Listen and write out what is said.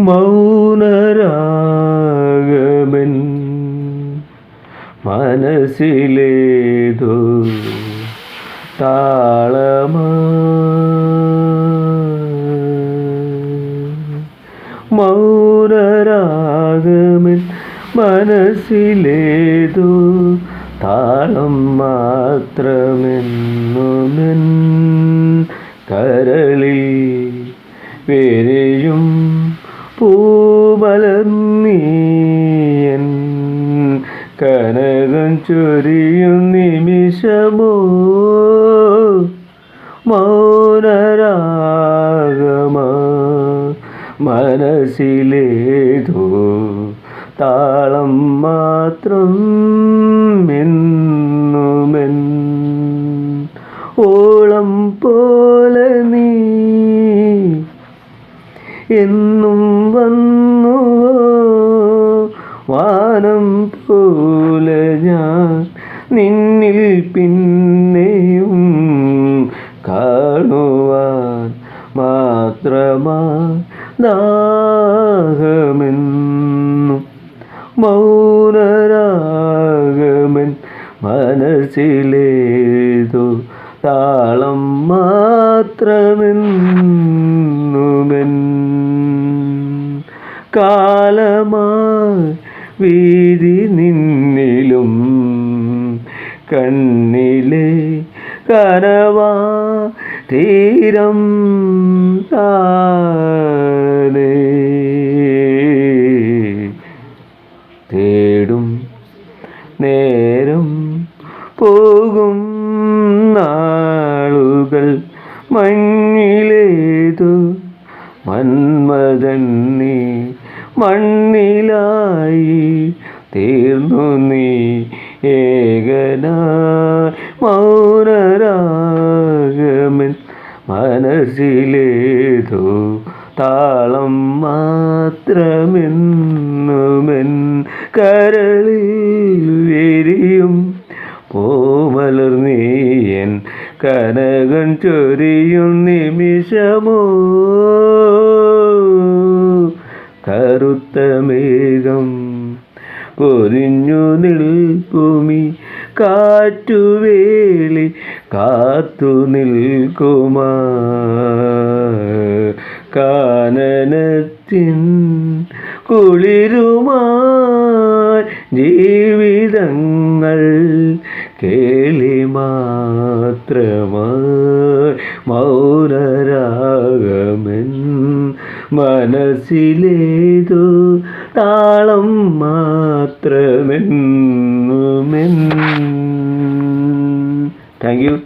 മൗനരാഗമൻ മനസ്സിലേതോ താളമാ. മൗനരാഗമൻ മനസ്സിലേതോ താളം മാത്രമെന്നുമെൻ കരളിൽ വേരെയും പൂമലർന്നീയൻ കനകം ചൊരിയും നിമിഷമോ? മൗനരാഗമ മനസ്സിലേതോ? താളം മാത്രം എന്നുമെൻ ഓളം പോലെ എന്നും വന്നു. വാനം പോലെ ഞാൻ നിന്നിൽ പിന്നെയും കാണുവാൻ മാത്രമാ ദാഹമെന്നും മൗനരാഗമൻ മനസ്സിലേതോ താളം മാത്രമെന്നുമെൻ കാലമായി വീതി നിന്നിലും കണ്ണിലെ കനവാ തീരം താനേ. തേടും നേരം പോകും മന്മദൻ നീ മണ്ണിലായി തീർന്നു നീ ഏകന മൗനരാഗമൻ മനസ്സിലേതോ താളം മാത്രമെന്നുമെൻ കരളിൽ വിരിയും. പോമലർന്നീയൻ കനകൻ ചൊരിയും നിമിഷമോ കറുത്ത മേഘം പൊരിഞ്ഞു നിൽക്കുമി. കാറ്റുവേളി കാത്തു നിൽക്കുമാ. കാനനത്തിൻ കുളിരുമാ ജീവിതങ്ങൾ കേളി മാത്രമായി മൗനരാഗമൻ മനസ്സിലേതോ താളം മാത്രമെന്നുമെന്ന്. Thank you